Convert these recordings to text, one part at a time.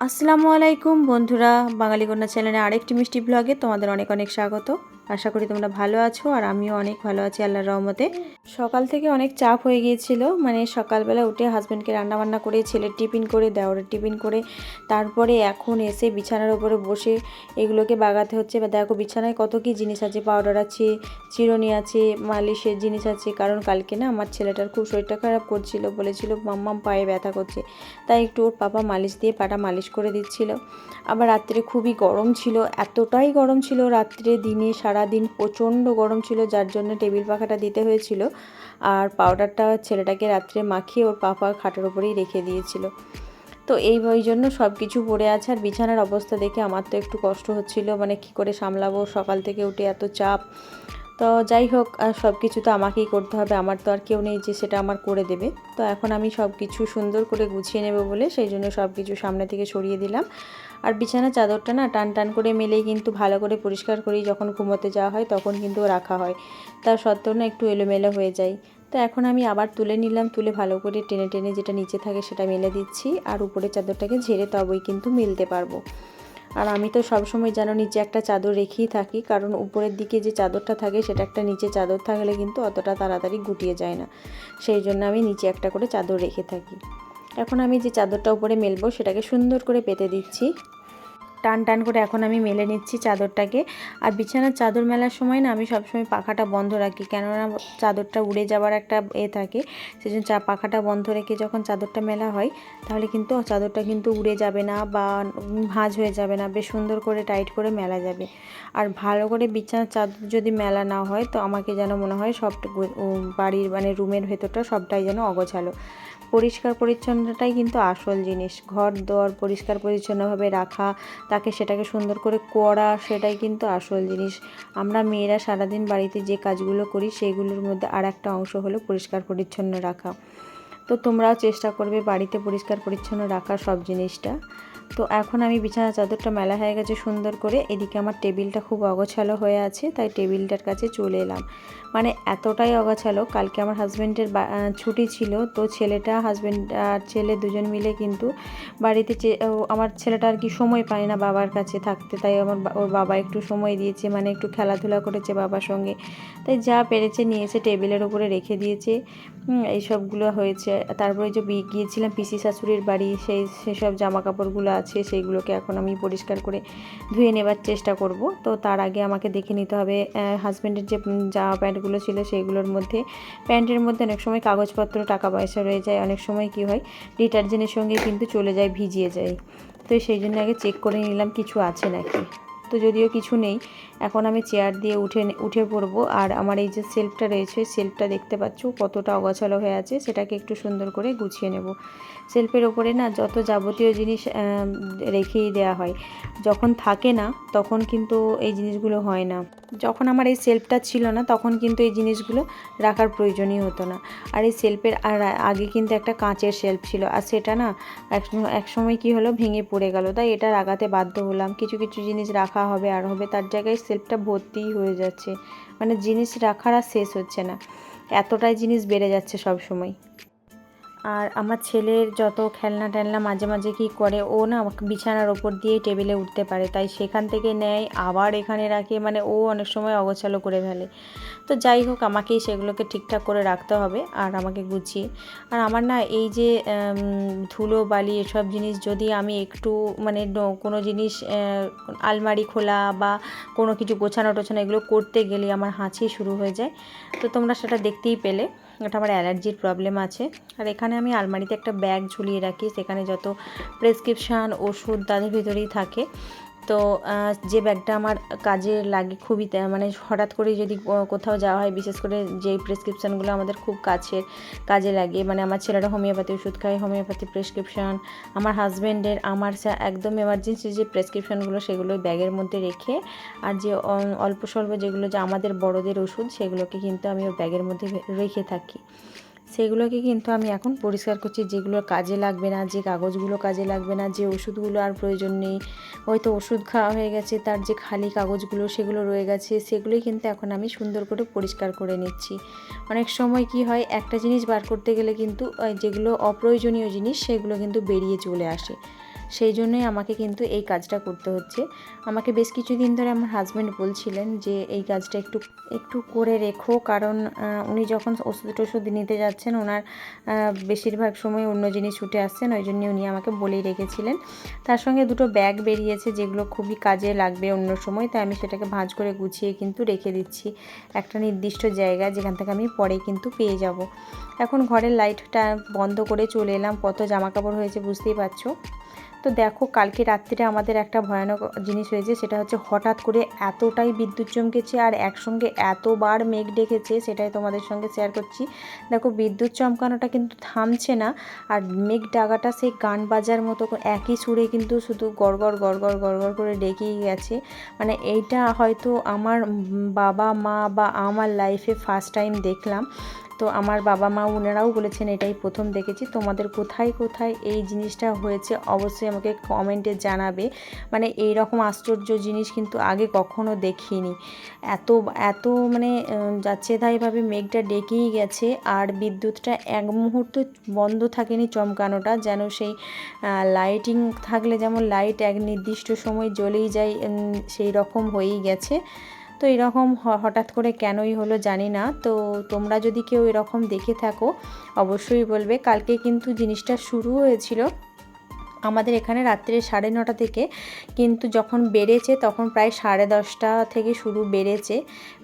আসসালামু আলাইকুম বন্ধুরা বাঙালি কন্যা চ্যানেলে আরেকটি মিষ্টি ব্লগে তোমাদের অনেক অনেক স্বাগত। আশা করি তোমরা ভালো আছো আর আমিও অনেক ভালো আছি আল্লাহর রহমতে। সকাল থেকে অনেক চাপ হয়ে গিয়েছিল মানে সকালবেলা উঠে হাজব্যান্ডকে রান্নাবান্না করে, ছেলের টিফিন করে দেওয়ারের টিফিন করে, তারপরে এখন এসে বিছানার উপরে বসে এগুলোকে বাগাতে হচ্ছে। বা দেখো বিছানায় কত কি জিনিস আছে পাউডার আছে, চিরুনি আছে, মালিশের জিনিস আছে, কারণ কালকে না আমার ছেলেটার খুব শরীরটা খারাপ করছিল, বলেছিল, মাম্মাম, পায়ে ব্যথা করছে। তাই একটু ওর পাপা মালিশ দিয়ে পাটা মালিশ করে দিচ্ছিল। আবার রাত্রে খুবই গরম ছিল, এতটাই গরম ছিল রাত্রে, দিনে সারা দিন প্রচণ্ড গরম ছিল, যার জন্য টেবিল পাখাটা দিতে হয়েছিল। আর পাউডারটা ছেলেটাকে রাত্রে মাখিয়ে ওর পাপা খাটের ওপরেই রেখে দিয়েছিল। তো এই ওই জন্য সব কিছু পড়ে আছে। আর বিছানার অবস্থা দেখে আমার তো একটু কষ্ট হচ্ছিল। মানে কি করে সামলাবো? সকাল থেকে উঠে এত চাপ। তো যাই হোক সব কিছু তো আমাকেই করতে হবে। আমার তো আর কেউ নেই যে সেটা আমার করে দেবে। তো এখন আমি সব কিছু সুন্দর করে গুছিয়ে নেব বলে সেই জন্য সব কিছু সামনে থেকে সরিয়ে দিলাম। আর বিছানা চাদরটা না টান টান করে মেলেই কিন্তু ভালো করে পরিষ্কার করেই যখন ঘুমোতে যাওয়া হয় তখন কিন্তু রাখা হয়। তার সত্ত্বেও না একটু এলোমেলো হয়ে যায়। তো এখন আমি আবার তুলে নিলাম, তুলে ভালো করে টেনে টেনে যেটা নিচে থাকে সেটা মেলে দিচ্ছি আর উপরে চাদরটাকে ঝেড়ে তবেই কিন্তু মেলতে পারব। আর আমি তো সবসময় যেন নিচে একটা চাদর রেখেই থাকি, কারণ উপরের দিকে যে চাদরটা থাকে সেটা একটা নিচে চাদর থাকলে কিন্তু অতটা তাড়াতাড়ি গুটিয়ে যায় না। সেই জন্য আমি নিচে একটা করে চাদর রেখে থাকি। এখন আমি যে চাদরটা উপরে মেলবো সেটাকে সুন্দর করে পেতে দিচ্ছি। টান টান করে এখন আমি মেলে নিচ্ছি চাদরটাকে। আর বিছানার চাদর মেলার সময় না আমি সবসময় পাখাটা বন্ধ রাখি, কেননা চাদরটা উড়ে যাওয়ার একটা এ থাকে। সেজন্য চা পাখাটা বন্ধ রেখে যখন চাদরটা মেলা হয়, তাহলে কিন্তু চাদরটা কিন্তু উড়ে যাবে না বা ভাঁজ হয়ে যাবে না, বেশ সুন্দর করে টাইট করে মেলা যাবে। আর ভালো করে বিছানার চাদর যদি মেলা না হয়, তো আমাকে যেন মনে হয় সব বাড়ির মানে রুমের ভেতরটা সবটাই যেন অগোছালো। পরিষ্কার পরিচ্ছন্নতাই কিন্তু আসল জিনিস। ঘর, দোয়ার পরিষ্কার পরিচ্ছন্নভাবে রাখা, তাকে সেটাকে সুন্দর করে করা, সেটাই কিন্তু আসল জিনিস। আমরা মেয়েরা সারাদিন বাড়িতে যে কাজগুলো করি, সেগুলোর মধ্যে আর একটা অংশ হলো পরিষ্কার পরিচ্ছন্ন রাখা। তো তোমরাও চেষ্টা করবে বাড়িতে পরিষ্কার পরিচ্ছন্ন রাখার সব জিনিসটা। তো এখন আমি বিছানা চাদরটা মেলা হয়ে গেছে সুন্দর করে। এদিকে আমার টেবিলটা খুব অগোছালো হয়ে আছে, তাই টেবিলটার কাছে চলে এলাম। মানে এতটাই অগোছালো, কালকে আমার হাজব্যান্ডের ছুটি ছিল, তো ছেলেটা হাজব্যান্ড আর ছেলে দুজন মিলে কিন্তু বাড়িতে আমার ছেলেটা আর কি সময় পায় না বাবার কাছে থাকতে, তাই আমার ওর বাবা একটু সময় দিয়েছে মানে একটু খেলাধুলা করেছে বাবার সঙ্গে। তাই যা পেরেছে নিয়েছে, টেবিলের উপরে রেখে দিয়েছে। এইসবগুলো হয়েছে। তারপরে যে গিয়েছিলাম পিসি শাশুড়ির বাড়ি, সেই, সেসব জামা কাপড়গুলো আছে সেইগুলোকে এখন আমি পরিষ্কার করে ধুয়ে নেবার চেষ্টা করব। তো তার আগে আমাকে দেখে নিতে হবে হাজব্যান্ডের যে জামা প্যান্টগুলো ছিল সেইগুলোর মধ্যে, প্যান্টের মধ্যে অনেক সময় কাগজপত্র টাকা পয়সা রয়ে যায়। অনেক সময় কি হয়, ডিটারজেন্টের সঙ্গে কিন্তু চলে যায়, ভিজিয়ে যায়। তো সেই জন্য আগে চেক করে নিলাম, কিছু আছে নাকি? তো যদিও কিছু নেই, এখন আমি চেয়ার দিয়ে উঠে উঠে পড়ব। আর আমার এই যে সেলফটা রয়েছে সেলফটা দেখতে পাচ্ছ কতটা অগোছালো হয়ে আছে, সেটাকে একটু সুন্দর করে গুছিয়ে নেব। সেলফের ওপরে না যত যাবতীয় জিনিস রেখেই দেওয়া হয়। যখন থাকে না, তখন কিন্তু এই জিনিসগুলো হয় না। যখন আমার এই সেলফটা ছিল না, তখন কিন্তু এই জিনিসগুলো রাখার প্রয়োজনই হতো না। আর এই সেলফের আর আগে কিন্তু একটা কাঁচের সেলফ ছিল। আর সেটা না এক সময় কি হলো, ভেঙে পড়ে গেল। তাই এটা লাগাতে বাধ্য হলাম। কিছু কিছু জিনিস রাখা হবে আর হবে তার জায়গায় সেলফটা ভর্তিই হয়ে যাচ্ছে। মানে জিনিস রাখার আর শেষ হচ্ছে না। এতটাই জিনিস বেড়ে যাচ্ছে সব সময় আর আমার ছেলের যত খেলনা টেলনা মাঝে মাঝে কী করে, ও না বিছানার ওপর দিয়ে টেবিলে উঠতে পারে। তাই সেখান থেকে নেয়, আবার এখানে রাখে মানে ও অনেক সময় অগোছালো করে ফেলে। তো যাই হোক, আমাকেই সেগুলোকে ঠিকঠাক করে রাখতে হবে আর আমাকে গুছিয়ে। আর আমার না এই যে ধুলো, বালি এসব জিনিস যদি আমি একটু মানে কোনো জিনিস আলমারি খোলা বা কোনো কিছু গোছানো টোছানো এগুলো করতে গেলে আমার হাঁচি শুরু হয়ে যায়। তো তোমরা সেটা দেখতেই পেলে। এটা আমার অ্যালার্জির প্রবলেম আছে। আর এখানে আমি আলমারিতে একটা ব্যাগ ঝুলিয়ে রাখি, সেখানে যত প্রেসক্রিপশান, ওষুধ তাদের ভিতরেই থাকে। তো যে ব্যাগটা আমার কাজে লাগে খুবই মানে হঠাৎ করে যদি কোথাও যাওয়া হয়, বিশেষ করে যেই প্রেসক্রিপশানগুলো আমাদের খুব কাছের, কাজে লাগে মানে আমার ছেলেরা হোমিওপ্যাথি ওষুধ খায়, হোমিওপ্যাথি প্রেসক্রিপশান, আমার হাজব্যান্ডের আমার একদম এমার্জেন্সি যে প্রেসক্রিপশানগুলো সেগুলো ব্যাগের মধ্যে রেখে, আর যে অল্প স্বল্প যেগুলো যে আমাদের বড়দের ওষুধ, সেগুলোকে কিন্তু আমি ওর ব্যাগের মধ্যে রেখে থাকি। সেগুলোকে কিন্তু আমি এখন পরিষ্কার করছি, যেগুলো কাজে লাগবে না, যে কাগজগুলো কাজে লাগবে না, যে ওষুধগুলো আর প্রয়োজন নেই। হয়তো ওষুধ খাওয়া হয়ে গেছে, তার যে খালি কাগজগুলো সেগুলো রয়ে গেছে, সেগুলোই কিন্তু এখন আমি সুন্দর করে পরিষ্কার করে নিচ্ছি। অনেক সময় কি হয়, একটা জিনিস বার করতে গেলে কিন্তু যেগুলো অপ্রয়োজনীয় জিনিস, সেগুলো কিন্তু বেরিয়ে চলে আসে। সেই জন্যই আমাকে কিন্তু এই কাজটা করতে হচ্ছে। আমাকে বেশ কিছুদিন ধরে আমার হাজব্যান্ড বলছিলেন যে, এই কাজটা একটু একটু করে রেখো। কারণ উনি যখন ওষুধ টষুধ নিতে যাচ্ছেন ওনার বেশিরভাগ সময় অন্য জিনিস ছুটে আসছেন ওই জন্য উনি আমাকে বলেই রেখেছিলেন। তার সঙ্গে দুটো ব্যাগ বেরিয়েছে যেগুলো খুবই কাজে লাগবে অন্য সময়, তাই আমি সেটাকে ভাঁজ করে গুছিয়ে কিন্তু রেখে দিচ্ছি। একটা নির্দিষ্ট জায়গা যেখান থেকে আমি পরে কিন্তু পেয়ে যাব। এখন ঘরের লাইটটা বন্ধ করে চলে এলাম। কত জামা কাপড় হয়েছে বুঝতেই পারছ? তো দেখো, কালকে রাত্রিরে আমাদের একটা ভয়ানক জিনিস হয়েছে, সেটা হচ্ছে হঠাৎ করে এতটাই বিদ্যুৎ চমকেছে আর একসঙ্গে এতবার মেঘ ডেকেছে, সেটাই তোমাদের সঙ্গে শেয়ার করছি। দেখো, বিদ্যুৎ চমকানোটা কিন্তু থামছে না আর মেঘ ডাকাটা সেই গান বাজার মতো একই সুরে কিন্তু শুধু গড়গড় গড়গড় গড়গড় করে ডেকেই গেছে। মানে এইটা হয়তো আমার বাবা, মা বা আমার লাইফে ফার্স্ট টাইম দেখলাম। তো আমার বাবা মা ওনারাও বলেছেন, এটাই প্রথম দেখেছি। তোমাদের কোথায় কোথায় এই জিনিসটা হয়েছে অবশ্যই আমাকে কমেন্টে জানাবে। মানে এই রকম আশ্চর্য জিনিস কিন্তু আগে কখনো দেখিনি। এত এত মানে যাচ্ছে তাইভাবে মেঘটা ডেকেই গেছে আর বিদ্যুৎটা এক মুহূর্ত বন্ধ থাকেনি চমকানোটা, যেন সেই লাইটিং থাকলে যেমন লাইট এক নির্দিষ্ট সময় জ্বলেই যায় সেই রকম হয়েই গেছে। তো এরকম হঠাৎ করে কেনই হলো জানি না। তো তোমরা যদি কেউ এরকম দেখে থাকো, অবশ্যই বলবে। কালকে কিন্তু জিনিসটা শুরু হয়েছিল আমাদের এখানে রাত্রে সাড়ে নটা থেকে। কিন্তু যখন বেড়েছে তখন প্রায় সাড়ে দশটা থেকে শুরু বেড়েছে।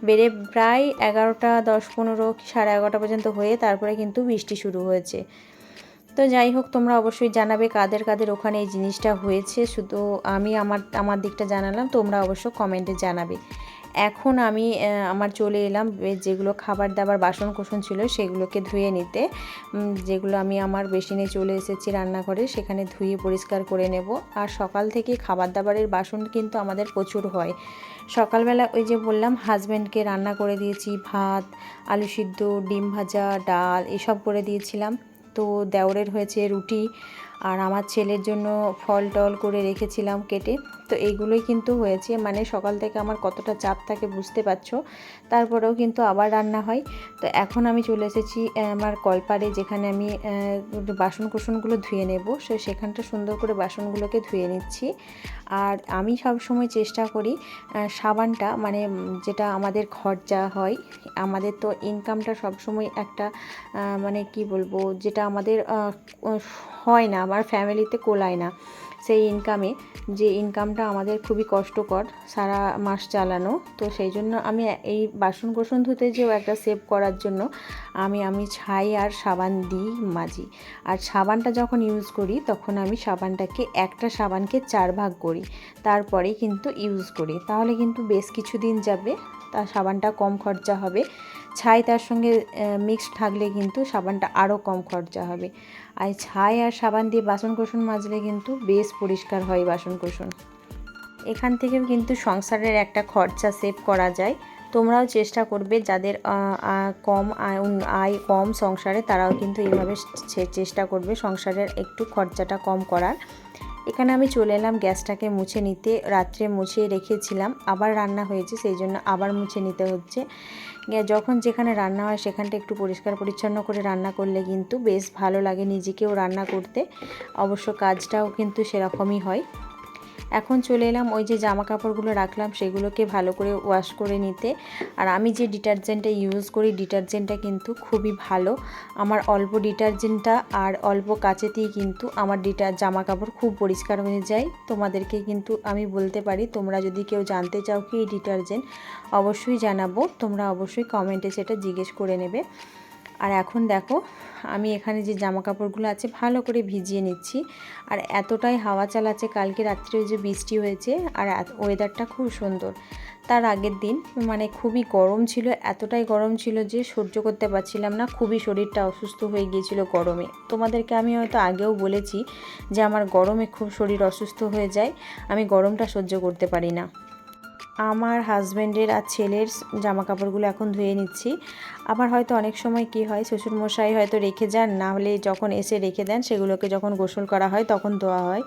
বেড়ে প্রায় এগারোটা, দশ পনেরো সাড়ে এগারোটা পর্যন্ত হয়ে তারপরে কিন্তু বৃষ্টি শুরু হয়েছে। তো যাই হোক, তোমরা অবশ্যই জানাবে কাদের কাদের ওখানে এই জিনিসটা হয়েছে। শুধু আমি আমার আমার দিকটা জানালাম, তোমরা অবশ্য কমেন্টে জানাবে। এখন আমি আমার চলে এলাম যেগুলো খাবার দাবার বাসন কোসন ছিল সেগুলোকে ধুয়ে নিতে। যেগুলো আমি আমার বেসিনে চলে এসেছি রান্নাঘরে, সেখানে ধুয়ে পরিষ্কার করে নেব। আর সকাল থেকে খাবার দাবারের বাসন কিন্তু আমাদের প্রচুর হয়। সকালবেলা ওই যে বললাম হাজব্যান্ডকে রান্না করে দিয়েছি, ভাত, আলু সিদ্ধ, ডিম ভাজা, ডাল, এসব করে দিয়েছিলাম। তো দেওরের হয়েছে রুটি। আর আমার ছেলের জন্য ফল টল করে রেখেছিলাম কেটে। তো এইগুলোই কিন্তু হয়েছে। মানে সকাল থেকে আমার কতটা চাপ থাকে বুঝতে পারছ? তারপরেও কিন্তু আবার রান্না হয়। তো এখন আমি চলে এসেছি আমার কলপারে যেখানে আমি বাসন কোসনগুলো ধুয়ে নেব। সে, সেখানটা সুন্দর করে বাসনগুলোকে ধুয়ে নিচ্ছি। আর আমি সব সময় চেষ্টা করি সাবানটা মানে যেটা আমাদের খরচা হয়, আমাদের তো ইনকামটা সবসময় একটা মানে কি বলব, যেটা আমাদের হয় না, আমার ফ্যামিলিতে কোলায় না। সেই ইনকামে যে ইনকামটা আমাদের খুবই কষ্টকর সারা মাস চালানো। তো সেই জন্য আমি এই বাসন কোসন ধুতে যেও একটা সেভ করার জন্য আমি আমি ছাই আর সাবান দিই মাজি আর সাবানটা যখন ইউজ করি, তখন আমি সাবানটাকে একটা সাবানকে চার ভাগ করি। তারপরে কিন্তু ইউজ করি। তাহলে কিন্তু বেশ কিছুদিন যাবে তার সাবানটা কম খরচা হবে। ছাই তার সঙ্গে মিক্সড থাকলে কিন্তু সাবানটা আরও কম খরচা হবে। আর ছাই আর সাবান দিয়ে বাসন কোসন মাজলে কিন্তু বেশ পরিষ্কার হয় বাসন কোসন এখান থেকেও কিন্তু সংসারের একটা খরচা সেভ করা যায়। তোমরাও চেষ্টা করবে যাদের কম আয় আয় কম সংসারে তারাও কিন্তু এইভাবে চেষ্টা করবে সংসারের একটু খরচাটা কম করার। এখানে আমি চলে এলাম গ্যাসটাকে মুছে নিতে। রাত্রে মুছে রেখেছিলাম, আবার রান্না হয়েছে, সেই জন্য আবার মুছে নিতে হচ্ছে। যখন যেখানে রান্না হয় সেখানটা একটু পরিষ্কার পরিচ্ছন্ন করে রান্না করলে কিন্তু বেশ ভালো লাগে নিজেকেও রান্না করতে। অবশ্য কাজটাও কিন্তু সেরকমই হয়। এখন চলে এলাম, ওই যে জামা কাপড়গুলো রাখলাম, সেগুলোকে ভালো করে ওয়াশ করে নিতে। আর আমি যে ডিটারজেন্টটা ইউজ করি ডিটারজেন্টটা কিন্তু খুবই ভালো। আমার অল্প ডিটারজেন্টটা আর অল্প কাচেতেই কিন্তু আমার ডিটার জামা কাপড় খুব পরিষ্কার হয়ে যায়। তোমাদেরকে কিন্তু আমি বলতে পারি, তোমরা যদি কেউ জানতে চাও কি এই ডিটারজেন্ট অবশ্যই জানাব। তোমরা অবশ্যই কমেন্টে সেটা জিজ্ঞেস করে নেবে। আর এখন দেখো, আমি এখানে যে জামা কাপড়গুলো আছে ভালো করে ভিজিয়ে নিচ্ছি। আর এতটাই হাওয়া চালাচ্ছে, কালকে রাত্রে যে বৃষ্টি হয়েছে আর ওয়েদারটা খুব সুন্দর। তার আগের দিন মানে খুবই গরম ছিল, এতটাই গরম ছিল যে সহ্য করতে পারছিলাম না, খুবই শরীরটা অসুস্থ হয়ে গিয়েছিল গরমে। তোমাদেরকে আমি হয়তো আগেও বলেছি যে আমার গরমে খুব শরীর অসুস্থ হয়ে যায়, আমি গরমটা সহ্য করতে পারি না। আমার হাজব্যান্ডের আর ছেলের জামা কাপড়গুলো এখন ধুয়ে নিচ্ছি। আবার হয়তো অনেক সময় কি হয়, শ্বশুরমশাই হয়তো রেখে যান, না হলে যখন এসে রেখে দেন, সেগুলোকে যখন গোসল করা হয় তখন ধোয়া হয়।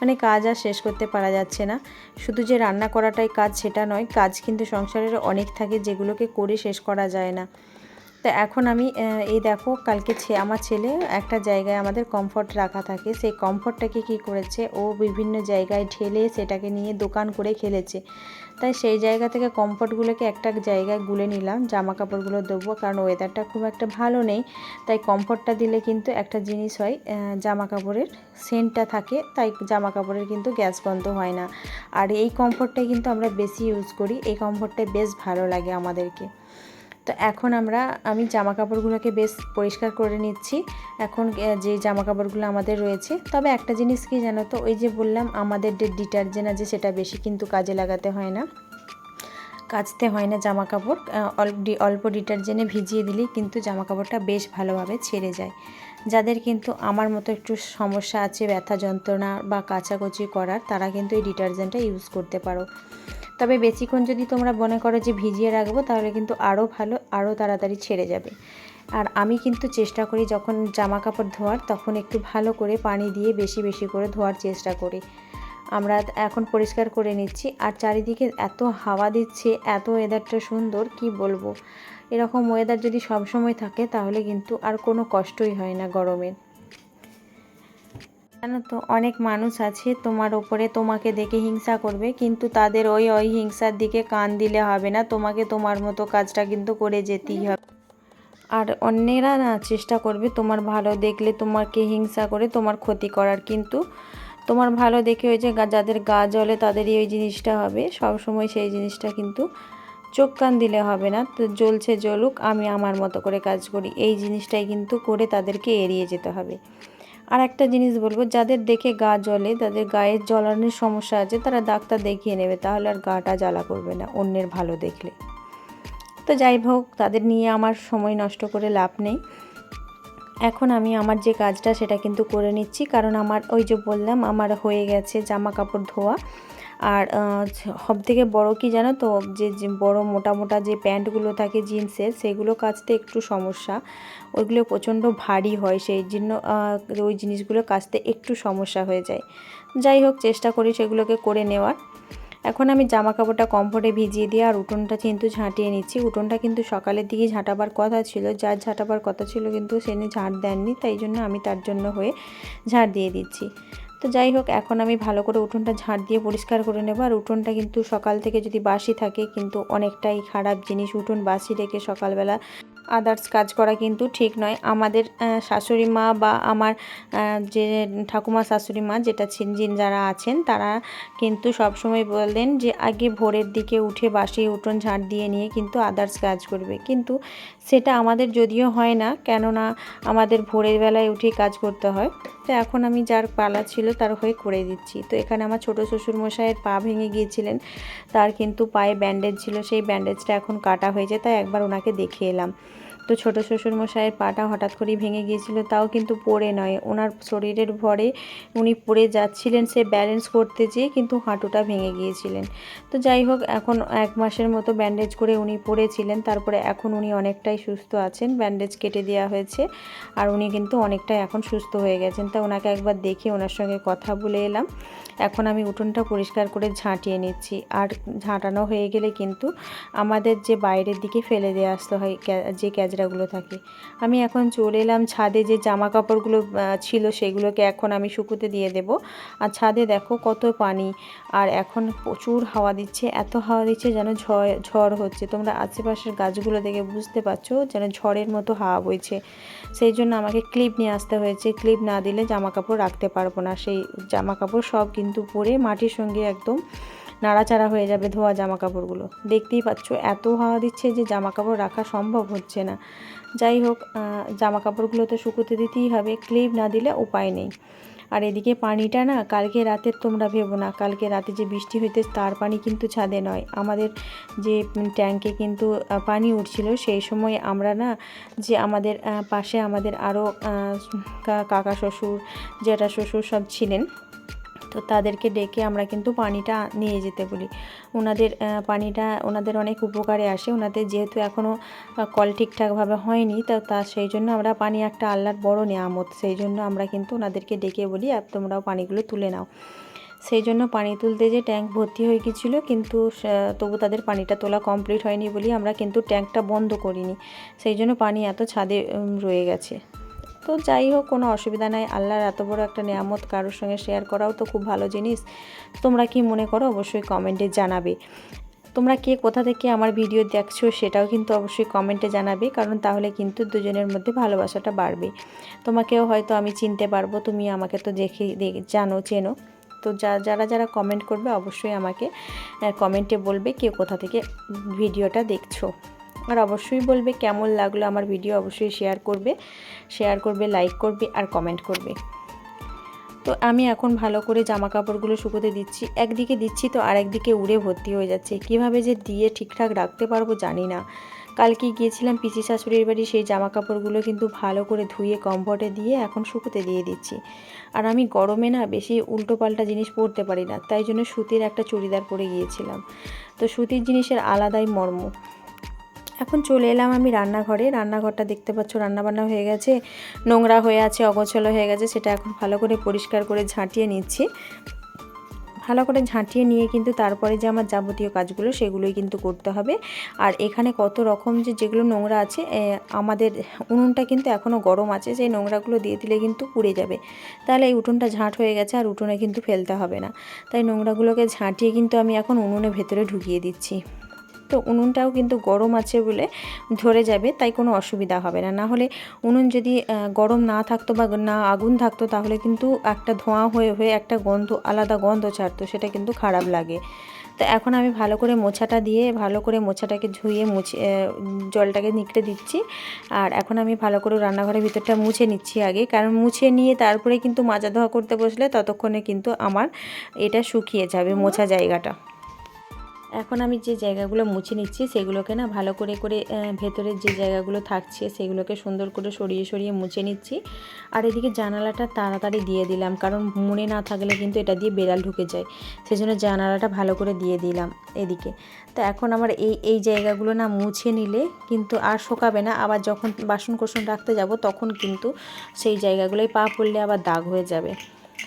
মানে কাজ আর শেষ করতে পারা যাচ্ছে না। শুধু যে রান্না করাটাই কাজ সেটা নয়, কাজ কিন্তু সংসারের অনেক থাকে যেগুলোকে করে শেষ করা যায় না। তো এখন আমি এই দেখো কালকে আমার ছেলে একটা জায়গায় আমাদের কমফর্ট রাখা থাকে। সেই কমফর্টটাকে কি করেছে? ও বিভিন্ন জায়গায় ঢেলে সেটাকে নিয়ে দোকান করে খেলেছে। তাই সেই জায়গা থেকে কমফর্টগুলোকে একটা জায়গায় গুলে নিলাম জামা কাপড়গুলো দেবো, কারণ ওয়েদারটা খুব একটা ভালো নেই। তাই কমফর্টটা দিলে কিন্তু একটা জিনিস হয় জামা কাপড়ের সেন্টটা থাকে, তাই জামা কাপড়ের কিন্তু গ্যাস বন্ধ হয় না। আর এই কমফর্টটাই কিন্তু আমরা বেশি ইউজ করি, এই কমফর্টটা বেশ ভালো লাগে আমাদেরকে। তো এখন আমরা, আমি জামা কাপড়গুলোকে বেশ পরিষ্কার করে নিচ্ছি। এখন যে জামা কাপড়গুলো আমাদের রয়েছে। তবে একটা জিনিস কি জানো তো, ওই যে বললাম, আমাদের যে ডিটারজেন্ট আছে, সেটা বেশি কিন্তু কাজে লাগাতে হয় না। কাচতে হয় না জামা কাপড় অল্প ডিটারজেন্টে ভিজিয়ে দিলেই কিন্তু জামা কাপড়টা বেশ ভালোভাবে ছেড়ে যায়। যাদের কিন্তু আমার মতো একটু সমস্যা আছে, ব্যথা যন্ত্রণা বা কাচাকুচি করার, তারা কিন্তু এই ডিটারজেন্টটা ইউজ করতে পারো। তবে বেশিক্ষণ যদি তোমরা মনে করো যে ভিজিয়ে রাখব, তাহলে কিন্তু আরও ভালো আরও তাড়াতাড়ি ছেড়ে যাবে। আর আমি কিন্তু চেষ্টা করি যখন জামা কাপড় ধোয়ার, তখন একটু ভালো করে পানি দিয়ে বেশি বেশি করে ধোয়ার চেষ্টা করি। আমরা এখন পরিষ্কার করে নিচ্ছি। আর চারিদিকে এত হাওয়া দিচ্ছে, এত ওয়েদারটা সুন্দর, কি বলব? এরকম ওয়েদার যদি সবসময় থাকে, তাহলে কিন্তু আর কোনো কষ্টই হয় না গরমের জানো তো, অনেক মানুষ আছে তোমার ওপরে তোমাকে দেখে হিংসা করবে, কিন্তু তাদের ওই ওই হিংসার দিকে কান দিলে হবে না, তোমাকে তোমার মতো কাজটা কিন্তু করে যেতেই হবে। আর অন্যেরা না চেষ্টা করবে তোমার ভালো দেখলে তোমাকে হিংসা করে তোমার ক্ষতি করার, কিন্তু তোমার ভালো দেখে ওই যে যাদের গা জ্বলে তাদেরই ওই জিনিসটা হবে সব সময় সেই জিনিসটা কিন্তু চোখ কান দিলে হবে না, তো জ্বলছে জ্বলুক, আমি আমার মতো করে কাজ করি, এই জিনিসটাই কিন্তু করে তাদেরকে এড়িয়ে যেতে হবে। আর একটা জিনিস বলব, যাদের দেখে গা জ্বলে, তাদের গায়ের জ্বলানোর সমস্যা আছে, তারা ডাক্তার দেখিয়ে নেবে, তাহলে আর গাটা জ্বালা করবে না, অন্যের ভালো দেখলে। তো যাই হোক, তাদের নিয়ে আমার সময় নষ্ট করে লাভ নেই। এখন আমি আমার যে কাজটা, সেটা কিন্তু করে নিচ্ছি, কারণ আমার ওই যে বললাম, আমার হয়ে গেছে জামা কাপড় ধোয়া। আর সব থেকে বড়ো কি জানো তো, যে বড় মোটা মোটা যে প্যান্টগুলো থাকে জিন্সের সেগুলো কাচতে একটু সমস্যা। ওইগুলো প্রচণ্ড ভারী হয়, সেই জন্য ওই জিনিসগুলো কাচতে একটু সমস্যা হয়ে যায়। যাই হোক, চেষ্টা করি সেগুলোকে করে নেওয়ার। এখন আমি জামা কাপড়টা কমফোর্টে ভিজিয়ে দিয়ে আর উঠোনটা কিন্তু ঝাঁটিয়ে নিচ্ছি। উঠোনটা কিন্তু সকালের দিকে ঝাঁটাবার কথা ছিল, যার ঝাঁটাবার কথা ছিল কিন্তু সে ঝাঁট দেননি, তাই জন্য আমি তার জন্য হয়ে ঝাঁট দিয়ে দিচ্ছি। তো যাই হোক, এখন আমি ভালো করে উঠোনটা ঝাঁট দিয়ে পরিষ্কার করে নেব। আর উঠোনটা কিন্তু সকাল থেকে যদি বাসি থাকে, কিন্তু অনেকটাই খারাপ জিনিস উঠোন বাসি রেখে সকালবেলা আদার্স কাজ করা কিন্তু ঠিক নয়। আমাদের শাশুড়ি মা বা আমার যে ঠাকুমা শাশুড়ি মা, যেটা ছিন যিনি যারা আছেন, তারা কিন্তু সবসময় বললেন যে, আগে ভোরের দিকে উঠে বাসি উঠোন ঝাঁট দিয়ে নিয়ে কিন্তু আদার্স কাজ করবে। কিন্তু সেটা আমাদের যদিও হয় না, কেননা আমাদের ভোরের বেলায় উঠে কাজ করতে হয়। তো এখন আমি যার পালা ছিল তার হয়ে করে দিচ্ছি। তো এখানে আমার ছোটো শ্বশুরমশাইয়ের পা ভেঙে গিয়েছিলেন। তার কিন্তু পায়ে ব্যান্ডেজ ছিল, সেই ব্যান্ডেজটা এখন কাটা হয়েছে তাই একবার ওনাকে দেখে এলাম। তো ছোটো শ্বশুরমশাইয়ের পাটা হঠাৎ করেই ভেঙে গিয়েছিল, তাও কিন্তু পড়ে নয়। ওনার শরীরের ভরে উনি পড়ে যাচ্ছিলেন, সে ব্যালেন্স করতে যেয়ে কিন্তু হাঁটুটা ভেঙে গিয়েছিলেন। তো যাই হোক, এখন এক মাসের মতো ব্যান্ডেজ করে উনি পড়েছিলেন, তারপরে এখন উনি অনেকটাই সুস্থ আছেন ব্যান্ডেজ কেটে দেওয়া হয়েছে, আর উনি কিন্তু অনেকটাই এখন সুস্থ হয়ে গেছেন। তা ওনাকে একবার দেখে ওনার সঙ্গে কথা বলে এলাম। এখন আমি উঠোনটা পরিষ্কার করে ঝাঁটিয়ে নিচ্ছি। আর ঝাঁটানো হয়ে গেলে কিন্তু আমাদের যে বাইরের দিকে ফেলে দিয়ে আসতে হয় যে যে ক্যাজরাগুলো থাকে। আমি এখন চলে এলাম ছাদে যে জামা কাপড়গুলো ছিল সেগুলোকে এখন আমি শুকোতে দিয়ে দেব। আর ছাদে দেখো কত পানি। আর এখন প্রচুর হাওয়া দিচ্ছে, এত হাওয়া দিচ্ছে যেন ঝড় ঝড় হচ্ছে। তোমরা আশেপাশের গাছগুলো দেখে বুঝতে পারছ যেন ঝড়ের মতো হাওয়া বইছে। সেই জন্য আমাকে ক্লিপ নিয়ে আসতে হয়েছে। ক্লিপ না দিলে জামা কাপড় রাখতে পারব না। সেই জামা কাপড় সব কিন্তু পরে মাটির সঙ্গে একদম নাড়াচাড়া হয়ে যাবে ধোয়া জামা কাপড়গুলো দেখতেই পাচ্ছ, এত হাওয়া দিচ্ছে যে জামা কাপড় রাখা সম্ভব হচ্ছে না। যাই হোক জামা কাপড়গুলো তো শুকোতে দিতেই হবে, ক্লিপ না দিলে উপায় নেই। আর এদিকে পানিটা না, কালকে রাতের তোমরা ভেবো না, কালকে রাতে যে বৃষ্টি হইতে তার পানি কিন্তু ছাদে নয়। আমাদের যে ট্যাঙ্কে কিন্তু পানি উঠছিল, সেই সময় আমরা না, যে আমাদের পাশে আমাদের আরও কাকা শ্বশুর, জেঠা শ্বশুর সব ছিলেন তো তাদেরকে ডেকে আমরা কিন্তু পানিটা নিয়ে যেতে বলি। ওনাদের পানিটা ওনাদের অনেক উপকারে আসে। ওনাদের যেহেতু এখনও কল ঠিকঠাকভাবে হয়নি, তো তা সেই জন্য আমরা পানি একটা আল্লাহর বড় নেয়ামত। সেই জন্য আমরা কিন্তু ওনাদেরকে ডেকে বলি, আর তোমরাও পানিগুলো তুলে নাও। সেই জন্য পানি তুলতে যে ট্যাঙ্ক ভর্তি হয়ে গেছিল কিন্তু তবু তাদের পানিটা তোলা কমপ্লিট হয়নি বলি আমরা কিন্তু ট্যাঙ্কটা বন্ধ করিনি। সেই জন্য পানি এত ছাদে রয়ে গেছে। তো যাই হোক, কোনো অসুবিধা নাই। আল্লাহর এত বড় একটা নিয়ামত কারোর সঙ্গে শেয়ার করাও তো খুব ভালো জিনিস। তোমরা কি মনে করো? অবশ্যই কমেন্টে জানাবে। তোমরা কে কোথা থেকে আমার ভিডিও দেখছ সেটাও কিন্তু অবশ্যই কমেন্টে জানাবে, কারণ তাহলে কিন্তু দুজনের মধ্যে ভালোবাসাটা বাড়বে। তোমাকেও হয়তো আমি চিনতে পারব, তুমি আমাকে তো দেখে জানো, চেনো। তো যা, যারা যারা কমেন্ট করবে অবশ্যই আমাকে কমেন্টে বলবে কে কোথা থেকে ভিডিওটা দেখছ। আর অবশ্যই বলবে কেমন লাগল আমার ভিডিও অবশ্যই শেয়ার করবে। শেয়ার করবে লাইক করবে আর কমেন্ট করবে। তো আমি এখন ভালো করে জামা কাপড়গুলো শুকোতে দিচ্ছি। একদিকে দিচ্ছি তো আরেকদিকে উড়ে ভর্তি হয়ে যাচ্ছে। কীভাবে যে দিয়ে ঠিকঠাক রাখতে পারব জানি না। কালকে গিয়েছিলাম পিসি শাশুড়ির বাড়ি, সেই জামা কাপড়গুলো কিন্তু ভালো করে ধুয়ে কমফর্টে দিয়ে এখন শুকোতে দিয়ে দিচ্ছি। আর আমি গরমে না বেশি উল্টোপাল্টা জিনিস পরতে পারি না। তাই জন্য সুতির একটা চুড়িদার পরে গিয়েছিলাম। তো সুতির জিনিসের আলাদাই মর্ম। এখন চলে এলাম আমি রান্নাঘরে। রান্নাঘরটা দেখতে পাচ্ছ, রান্নাবান্না হয়ে গেছে, নোংরা হয়ে আছে, অগোছলো হয়ে গেছে, সেটা এখন ভালো করে পরিষ্কার করে ঝাঁটিয়ে নিচ্ছি। ভালো করে ঝাঁটিয়ে নিয়ে কিন্তু তারপরে যে আমার যাবতীয় কাজগুলো সেগুলোই কিন্তু করতে হবে। আর এখানে কত রকম যে যেগুলো নোংরা আছে আমাদের উনুনটা কিন্তু এখনও গরম আছে, সেই নোংরাগুলো দিয়ে দিলে কিন্তু পুড়ে যাবে। তাহলে এই উঠোনটা ঝাঁট হয়ে গেছে, আর উঠোনে কিন্তু ফেলতে হবে না। তাই নোংরাগুলোকে ঝাঁটিয়ে কিন্তু আমি এখন উনুনে ভেতরে ঢুকিয়ে দিচ্ছি। তো উনুনটাও কিন্তু গরম আছে বলে ধরে যাবে, তাই কোনো অসুবিধা হবে না। না হলে উনুন যদি গরম না থাকতো বা না আগুন থাকতো, তাহলে কিন্তু একটা ধোঁয়া হয়ে হয়ে একটা গন্ধ, আলাদা গন্ধ ছাড়তো, সেটা কিন্তু খারাপ লাগে। তো এখন আমি ভালো করে মোছাটা দিয়ে, ভালো করে মোছাটাকে ধুয়ে মুছে জলটাকে নিকড়ে দিচ্ছি। আর এখন আমি ভালো করে রান্নাঘরের ভিতরটা মুছে নিচ্ছি আগে, কারণ মুছে নিয়ে তারপরে কিন্তু মাজা ধোয়া করতে বসলে ততক্ষণে কিন্তু আমার এটা শুকিয়ে যাবে মোছা জায়গাটা। এখন আমি যে জায়গাগুলো মুছে নিচ্ছি, সেগুলোকে না ভালো করে করে ভেতরের যে জায়গাগুলো থাকছে, সেগুলোকে সুন্দর করে সরিয়ে সরিয়ে মুছে নিচ্ছি। আর এদিকে জানালাটা তাড়াতাড়ি দিয়ে দিলাম, কারণ মনে না থাকলে কিন্তু এটা দিয়ে বেড়াল ঢুকে যায়। সেজন্য জানালাটা ভালো করে দিয়ে দিলাম এদিকে। তো এখন আমার এই এই জায়গাগুলো না মুছে নিলে কিন্তু আর শোকাবে না। আবার যখন বাসন কোসন রাখতে যাব, তখন কিন্তু সেই জায়গাগুলোয় পা পড়লে আবার দাগ হয়ে যাবে।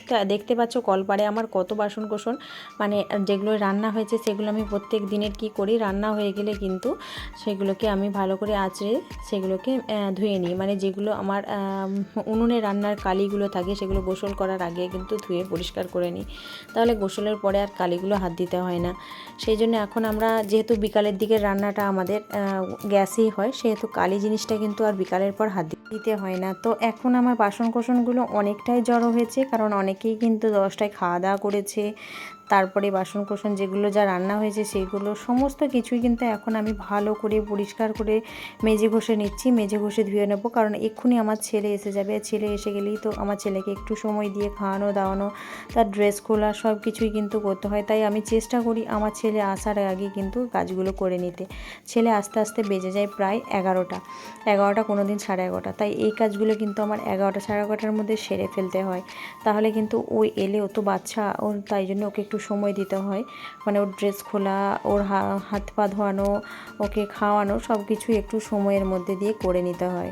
তো দেখতে পাচ্ছ কলপাড়ে আমার কত বাসন কোসন মানে যেগুলো রান্না হয়েছে সেগুলো আমি প্রত্যেক দিনের কি করি, রান্না হয়ে গেলে কিন্তু সেগুলোকে আমি ভালো করে আঁচড়ে সেগুলোকে ধুয়ে নিই। মানে যেগুলো আমার উনুনে রান্নার কালিগুলো থাকে সেগুলো গোসল করার আগে কিন্তু ধুয়ে পরিষ্কার করে নিই। তাহলে গোসলের পরে আর কালিগুলো হাত দিতে হয় না। সেই জন্য এখন আমরা যেহেতু বিকালের দিকে রান্নাটা আমাদের গ্যাসেই হয়, সেহেতু কালি জিনিসটা কিন্তু আর বিকালের পর হাত দিতে হয় না। তো এখন আমার বাসন কোসনগুলো অনেকটাই জড়ো হয়েছে, কারণ অনেকেই কিন্তু দশটায় খাওয়া দাওয়া করেছে। তারপরে বাসন কোসন যেগুলো যা রান্না হয়েছে সেগুলো সমস্ত কিছুই কিন্তু এখন আমি ভালো করে পরিষ্কার করে মেজে ঘষে নিচ্ছি, মেজে ঘষে ধুয়ে নেব। কারণ এক্ষুনি আমার ছেলে এসে যাবে ছেলে এসে গেলেই তো আমার ছেলেকে একটু সময় দিয়ে খাওয়ানো, দাওয়ানো, তার ড্রেস খোলা সব কিছুই কিন্তু করতে হয়। তাই আমি চেষ্টা করি আমার ছেলে আসার আগে কিন্তু কাজগুলো করে নিতে। ছেলে আস্তে আস্তে বেজে যায় প্রায় এগারোটা। এগারোটা কোনো দিন সাড়ে এগারোটা। তাই এই কাজগুলো কিন্তু আমার এগারোটা সাড়ে এগারোটার মধ্যে সেরে ফেলতে হয়। তাহলে কিন্তু ওই এলে ও তো বাচ্চা ওর তাই জন্য ওকে একটু সময় দিতে হয়। মানে ওর ড্রেস খোলা, ওর হাত পা ধোয়ানো, ওকে খাওয়ানো সব কিছু একটু সময়ের মধ্যে দিয়ে করে নিতে হয়।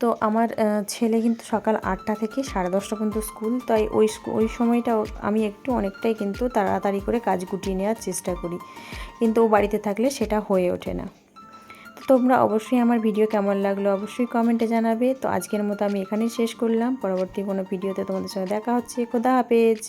তো আমার ছেলে কিন্তু সকাল আটটা থেকে সাড়ে দশটা পর্যন্ত স্কুল, তাই ওই ওই সময়টা আমি একটু অনেকটাই কিন্তু তাড়াতাড়ি করে কাজ গুটিয়ে নেওয়ার চেষ্টা করি। কিন্তু ও বাড়িতে থাকলে সেটা হয়ে ওঠে না। তো তোমরা অবশ্যই আমার ভিডিও কেমন লাগল অবশ্যই কমেন্টে জানাবে। তো আজকের মতো আমি এখানেই শেষ করলাম। পরবর্তী কোনো ভিডিওতে তোমাদের সঙ্গে দেখা হচ্ছে। খোদা হাফেজ!